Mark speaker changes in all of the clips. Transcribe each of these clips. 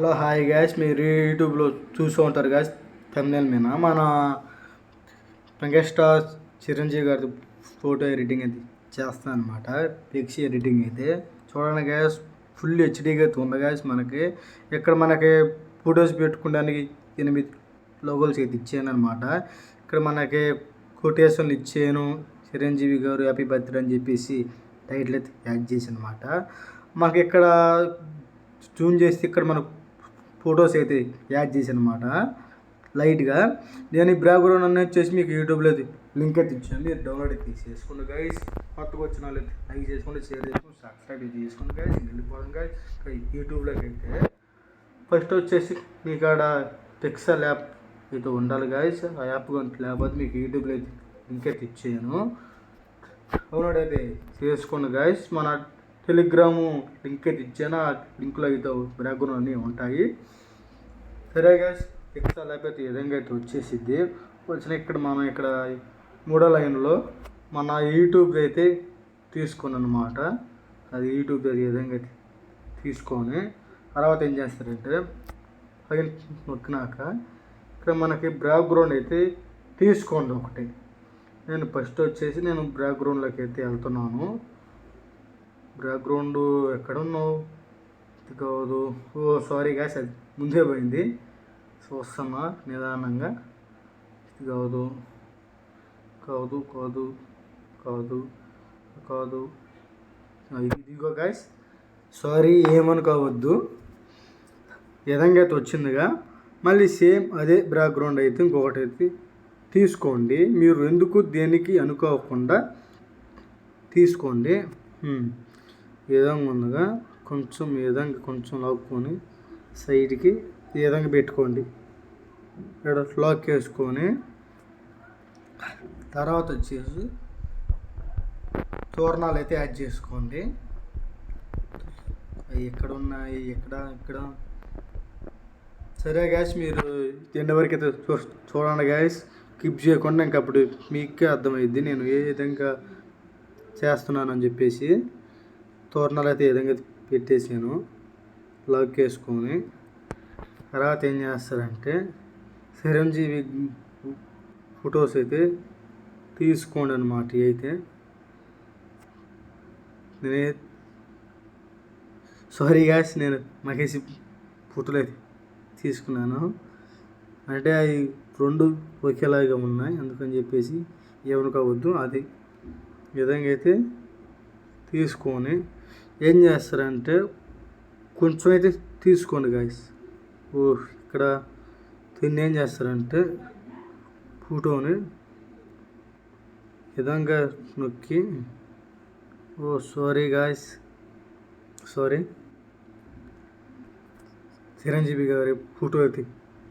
Speaker 1: Hello hi gas మీరు యూట్యూబ్లో చూస్తూ ఉంటారు గ్యాస్ తమిళ మీద మన వెంకటేశ్వర చిరంజీవి గారి ఫోటో ఎడిటింగ్ అయితే చేస్తాను అనమాట పిక్స్ ఎడిటింగ్ అయితే. చూడండి గ్యాస్ ఫుల్ హెచ్డీగా అయితే ఉంది గ్యాస్ మనకి. ఇక్కడ మనకి ఫొటోస్ పెట్టుకోవడానికి ఎనిమిది లోగోల్స్ అయితే ఇచ్చాను అనమాట ఇక్కడ మనకి కొటేషన్లు ఇచ్చాను. చిరంజీవి గారు హ్యాపీ బర్త్డే అని చెప్పేసి టైటిల్ అయితే యాడ్ చేసి అనమాట మాకు ఇక్కడ జూమ్ చేస్తే ఇక్కడ మనకు ఫొటోస్ అయితే యాడ్ చేశాను అనమాట లైట్గా. నేను ఈ బ్యాక్గ్రౌండ్ అన్నీ వచ్చేసి మీకు యూట్యూబ్లో అయితే లింక్ అయితే ఇచ్చాను. మీరు డౌన్లోడ్ అయితే తీసేసుకోండి గైస్ కొత్తగా వచ్చిన వాళ్ళు లైక్ చేసుకోండి షేర్ చేసుకోండి సబ్స్క్రైబ్ చేసుకోండి గైస్ వెళ్ళిపోవడం గైస్ యూట్యూబ్లోకి అయితే ఫస్ట్ వచ్చేసి మీ కాడ పిక్సల్ యాప్ అయితే ఉండాలి గాయస్ ఆ యాప్ కనుక లేకపోతే మీకు యూట్యూబ్లో అయితే లింక్ అయితే ఇచ్చాను డౌన్లోడ్ అయితే చేసుకోండి గాయస్ మన టెలిగ్రాము లింక్ అయితే ఇచ్చాను? ఆ లింక్లో అయితే బ్యాక్గ్రౌండ్ అన్నీ ఉంటాయి. సరే గాయస్ ఎక్స్ట్రా లేకపోతే ఈ విధంగా అయితే వచ్చేసిద్ది. వచ్చిన ఇక్కడ మనం ఇక్కడ మూడో లైన్లో మన యూట్యూబ్ అయితే తీసుకున్నాను అనమాట అది యూట్యూబ్ అది ఈ విధంగా అయితే తీసుకొని తర్వాత ఏం చేస్తారంటే పైన నొక్కినాక ఇక్కడ మనకి బ్యాక్గ్రౌండ్ అయితే తీసుకోండి ఒకటి. నేను ఫస్ట్ వచ్చేసి నేను బ్యాక్గ్రౌండ్లోకి అయితే వెళ్తున్నాను. బ్యాక్గ్రౌండ్ ఎక్కడున్నావు? ఇది కాదు ఓ సారీ గ్యాస్ అది ముందే పోయింది. చూస్తున్నా నిదానంగా. ఇది కాదు కాదు కాదు కాదు. కాదు ఇది- ఇదిగో గాయస్. సారీ ఏమనుకోవద్దు. ఈ విధంగా అయితే వచ్చిందిగా. మళ్ళీ సేమ్ అదే బ్యాక్గ్రౌండ్ అయితే ఇంకొకటి అయితే తీసుకోండి. మీరు ఎందుకు దేనికి అనుకోకుండా తీసుకోండి. ఈ విధంగా ఉందిగా కొంచెం ఈ విధంగా కొంచెం లాక్కొని సైడ్కి ఈ విధంగా పెట్టుకోండి. ఇక్కడ లాక్ వేసుకొని తర్వాత వచ్చేసి తోరణాలు అయితే యాడ్ చేసుకోండి. అవి ఎక్కడ ఉన్నాయి ఎక్కడ? ఇక్కడ సరే గ్యాస్ మీరు ఎండ వరకు అయితే చూ చూడండి గ్యాస్ కిప్ చేయకుండా ఇంకప్పుడు మీకే అర్థమైద్ది నేను ఏ విధంగా చేస్తున్నానని చెప్పేసి. తోరణాలు అయితే ఈ విధంగా పెట్టేసాను లాక్ వేసుకొని తర్వాత ఏం చేస్తారంటే చిరంజీవి ఫొటోస్ అయితే తీసుకోండి అనమాట అయితే నేనే సారీ గాస్ నేను మహేష్ ఫోటోలు అయితే తీసుకున్నాను. అంటే అవి రెండు ఒకేలాగా ఉన్నాయి అందుకని చెప్పేసి ఏమనుకోవద్దు. అది ఈ విధంగా అయితే తీసుకొని ఏం చేస్తారంటే కొంచెం అయితే తీసుకోండి గాయస్ ఓ ఇక్కడ దీన్ని ఏం చేస్తారంటే ఫోటోని ఈ విధంగా నొక్కి ఓ సారీ గాయస్ సారీ చిరంజీవి గారి ఫోటో అయితే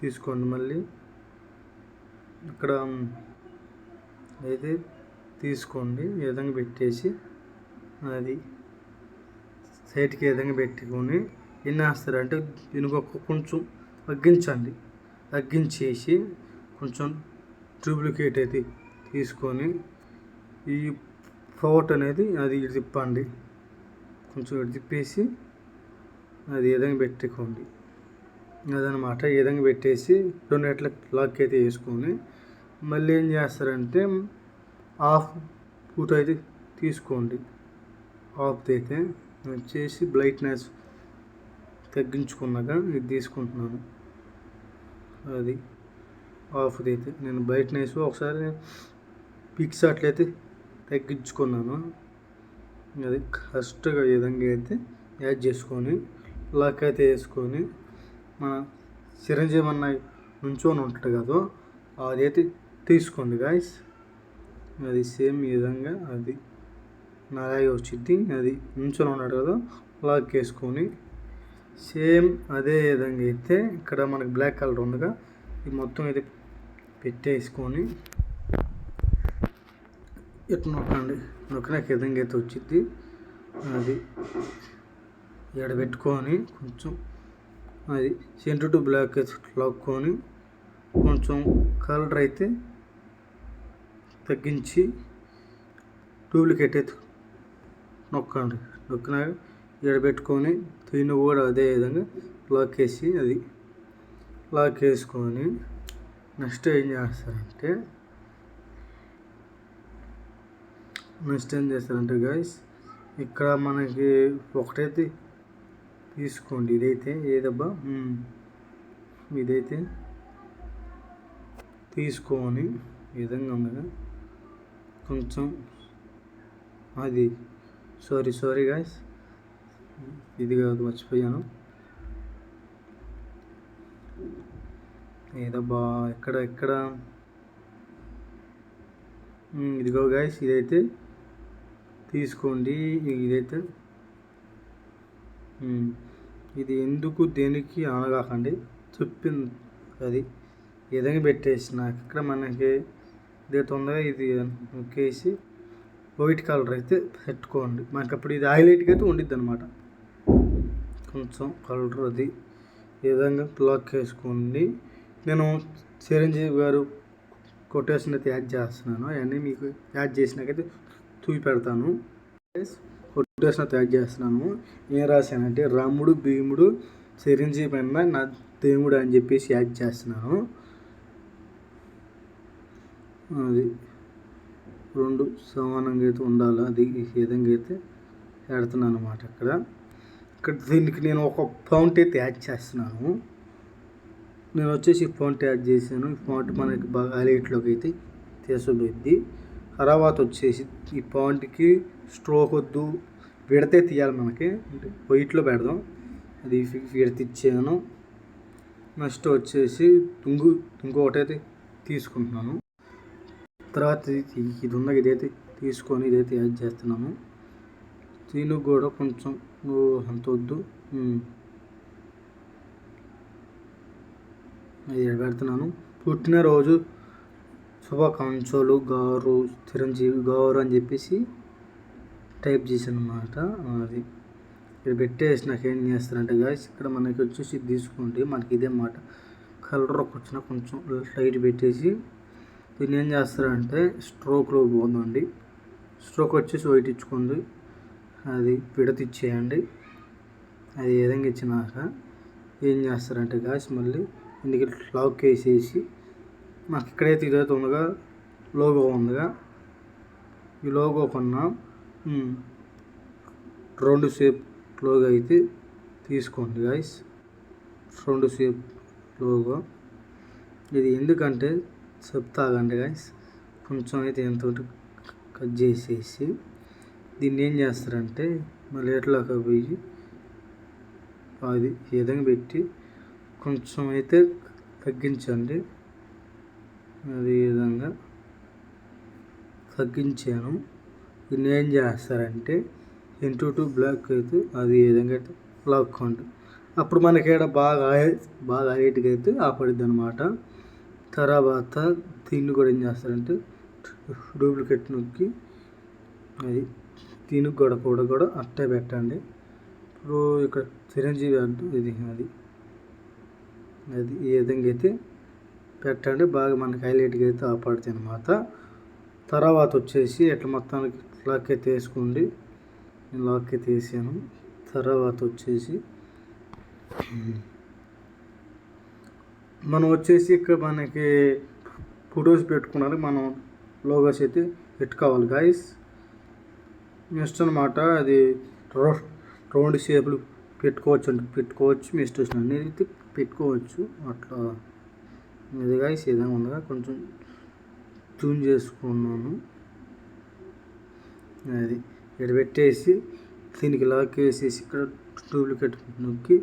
Speaker 1: తీసుకోండి మళ్ళీ. ఇక్కడ అయితే తీసుకోండి. ఈ విధంగా పెట్టేసి అది. సైడ్కి విధంగా పెట్టుకొని ఎన్ని వేస్తారంటే ఇనుగ కొంచెం తగ్గించండి. తగ్గించేసి కొంచెం డూప్లికేట్ అయితే తీసుకొని ఈ ఫోట్ అనేది అది ఇటు తిప్పండి. కొంచెం ఇటు తిప్పేసి అది విధంగా పెట్టుకోండి. అదనమాట. ఈ విధంగా పెట్టేసి రెండు ఎట్ల లాక్ అయితే వేసుకొని మళ్ళీ ఏం చేస్తారంటే హాఫ్ ఫుట్ అయితే తీసుకోండి. హాఫ్ అయితే వచ్చేసి బ్రైట్నెస్ తగ్గించుకున్నాక ఇది తీసుకుంటున్నాను. అది ఆఫ్ది అయితే నేను బ్రైట్నెస్ ఒకసారి పిక్స్ అట్లయితే తగ్గించుకున్నాను. అది ఫస్ట్గా విధంగా అయితే యాడ్ చేసుకొని లాక్ అయితే వేసుకొని మన చిరంజీవి అన్న నుంచొని ఉంటాడు కదా అదైతే తీసుకోండి గాయస్ అది సేమ్ ఈ విధంగా అది అలాగే వచ్చింది అది నుంచొని ఉన్నాడు కదా లాక్ వేసుకొని సేమ్ అదే విధంగా అయితే ఇక్కడ మనకి బ్లాక్ కలర్ ఉండగా ఇది మొత్తం అయితే పెట్టేసుకొని ఇట్లా నొక్కండి. నొక్కినాక విధంగా అయితే వచ్చింది అది ఇక్కడ పెట్టుకొని కొంచెం అది సెంటర్ టు బ్లాక్ లాక్కొని కొంచెం కలర్ అయితే తగ్గించి డూప్లికేట్ అయితే నొక్కండి. నొక్కినాక ఇక్కడ పెట్టుకొని పిన్ కూడా అదే విధంగా లాక్ వేసి అది లాక్ వేసుకొని నెక్స్ట్ ఏం చేస్తారంటే నెక్స్ట్ ఏం చేస్తారంటే గాయస్ ఇక్కడ మనకి ఒకటైతే తీసుకోండి. ఇదైతే ఏదబ్బా? ఇదైతే తీసుకొని ఈ విధంగా ఉండగా కొంచెం అది సారీ సారీ గాయస్ ఇది కాదు మర్చిపోయాను. ఏదబ్బా ఎక్కడ ఎక్కడ? ఇదిగో గాయస్ ఇదైతే తీసుకోండి ఇదైతే. ఇది ఎందుకు దేనికి అనగాకండి చెప్పింది అది ఏదైనా పెట్టేసి పెట్టేసిన ఇక్కడ మనకి ఇదే తొందరగా ఇది నొక్కేసి వైట్ కలర్ అయితే పెట్టుకోండి. మనకి అప్పుడు ఇది హైలైట్గా అయితే ఉండిద్ది అనమాట కొంచెం కలర్ అది ఈ విధంగా ప్లాక్ వేసుకోండి నేను చిరంజీవి గారు కొటేషన్ అయితే యాడ్ చేస్తున్నాను. అవన్నీ మీకు యాడ్ చేసినాకైతే చూపి పెడతాను. కొటేషన్ అయితే యాడ్ చేస్తున్నాను. ఏం రాశానంటే రాముడు భీముడు చిరంజీవి పైన నా దేవుడు అని చెప్పేసి యాడ్ చేస్తున్నాను. అది. రెండు సమానంగా అయితే ఉండాలి. అది ఈ విధంగా అయితే పెడుతున్నాను అనమాట ఇక్కడ ఇక్కడ దీనికి నేను ఒక ఫౌంట్ అయితే యాడ్ చేస్తున్నాను. నేను వచ్చేసి ఫౌంట్ యాడ్ చేశాను. ఈ ఫౌంట్ మనకి బాగా హైలైట్లోకి అయితే తీసుకుపోయింది తర్వాత వచ్చేసి ఈ ఫౌంట్కి స్ట్రోక్ వద్దు విడతే తీయాలి మనకి. అంటే వైట్లో పెడదాం. అది విడతిచ్చాను నెక్స్ట్ వచ్చేసి తుంగు తుంగు ఒకటైతే తీసుకుంటున్నాను. తర్వాత ఇది ఇది ఇదైతే తీసుకొని ఇదైతే యాడ్ చేస్తున్నాము. దీనికి కూడా కొంచెం నువ్వు అంత వద్దు. అది పెడుతున్నాను. పుట్టినరోజు శుభాకాంక్షలు గారు చిరంజీవి గారు అని చెప్పేసి టైప్ చేశాను అనమాట అది ఇక్కడ పెట్టేసి నాకు ఏం చేస్తారంటే గాయస్ ఇక్కడ మనకి వచ్చేసి తీసుకుంటే తీసుకోండి మనకి ఇదే మాట. కలర్ వచ్చిన కొంచెం లైట్ పెట్టేసి దీన్ని ఏం చేస్తారంటే స్ట్రోక్లో పోదండి. స్ట్రోక్ వచ్చేసి వైట్ ఇచ్చుకోండి అది విడతిచ్చేయండి. అది ఏ విధంగా ఇచ్చినాక ఏం చేస్తారంటే గాయస్ మళ్ళీ ఇందుకు లాక్ వేసేసి మాకు ఇక్కడైతే ఇదైతే ఉందిగా లోగో ఉందిగా. ఈ లోగో కన్నా రౌండ్ రెండు షేప్ లోగో అయితే తీసుకోండి గాయస్. రెండు షేప్ లోగో. ఇది ఎందుకంటే చెప్తాగండి గాయస్ కొంచెం అయితే ఎంతో కట్ చేసేసి దీన్ని ఏం చేస్తారంటే మళ్ళీ ఎట్లాగా పోయి అది ఈ విధంగా పెట్టి కొంచెం అయితే తగ్గించండి. అది విధంగా తగ్గించాను. దీన్ని ఏం చేస్తారంటే ఇంటూ టూ బ్లాక్ అయితే అది విధంగా అయితే లాక్కోండి. అప్పుడు మనకి ఇక్కడ బాగా బాగా హైట్గా అయితే ఆపడిద్ది అనమాట తర్వాత దీన్ని కూడా ఏం చేస్తారంటే డూప్లికేట్ నొక్కి అది దీనికి కూడా కూడా కూడా అట్టే పెట్టండి. ఇప్పుడు ఇక్కడ చిరంజీవి అంటూ ఇది అది అది ఈ విధంగా అయితే పెట్టండి. బాగా మనకి హైలైట్గా అయితే ఆపడుతుంది అనమాట తర్వాత వచ్చేసి ఇట్లా మొత్తానికి లాక్ అయితే వేసుకోండి. నేను లాక్ అయితే వేసాను. తర్వాత వచ్చేసి మనం వచ్చేసి ఇక్కడ మనకి ఫొటోస్ పెట్టుకున్నారు. మనం లోగోస్ అయితే పెట్టుకోవాలి గాయస్ నెక్స్ట్ అనమాట అది రౌ రౌండ్ షేపులు పెట్టుకోవచ్చు అంటే పెట్టుకోవచ్చు. మీ ఇష్టం అనేది అయితే పెట్టుకోవచ్చు. అట్లా ఇది గాయస్ ఏదైనా ఉందిగా. కొంచెం ట్యూన్ చేసుకున్నాను. అది ఇక్కడ పెట్టేసి దీనికి లాక్ వేసేసి ఇక్కడ డూప్లికేట్ నొక్కి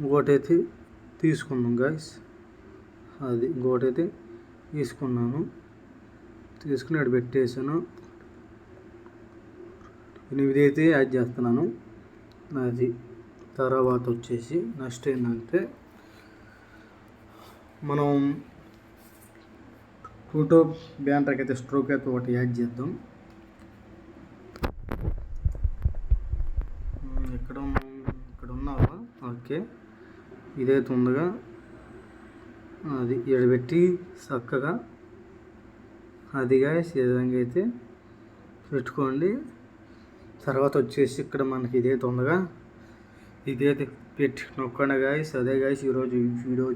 Speaker 1: ఇంకోటైతే తీసుకున్నాం గాయస్ అది ఇంకోటైతే తీసుకున్నాను. తీసుకుని అక్కడ పెట్టేసాను ఎనిమిది అయితే యాడ్ చేస్తున్నాను. అది తర్వాత వచ్చేసి నెక్స్ట్ ఏంటంటే మనం టూటో బ్యాంటర్కి అయితే స్ట్రోక్ అయితే ఒకటి యాడ్ చేద్దాం. ఇక్కడ ఇక్కడ ఉన్నావా? ఓకే. ఇదైతే ఉందిగా. అది ఎడబెట్టి పెట్టి చక్కగా అదిగా ఈ విధంగా అయితే పెట్టుకోండి. తర్వాత వచ్చేసి ఇక్కడ మనకి ఇదైతే ఉండగా ఇదైతే పెట్టి నొక్కండి గాయస్. అదే గాయస్ ఈరోజు వీడియో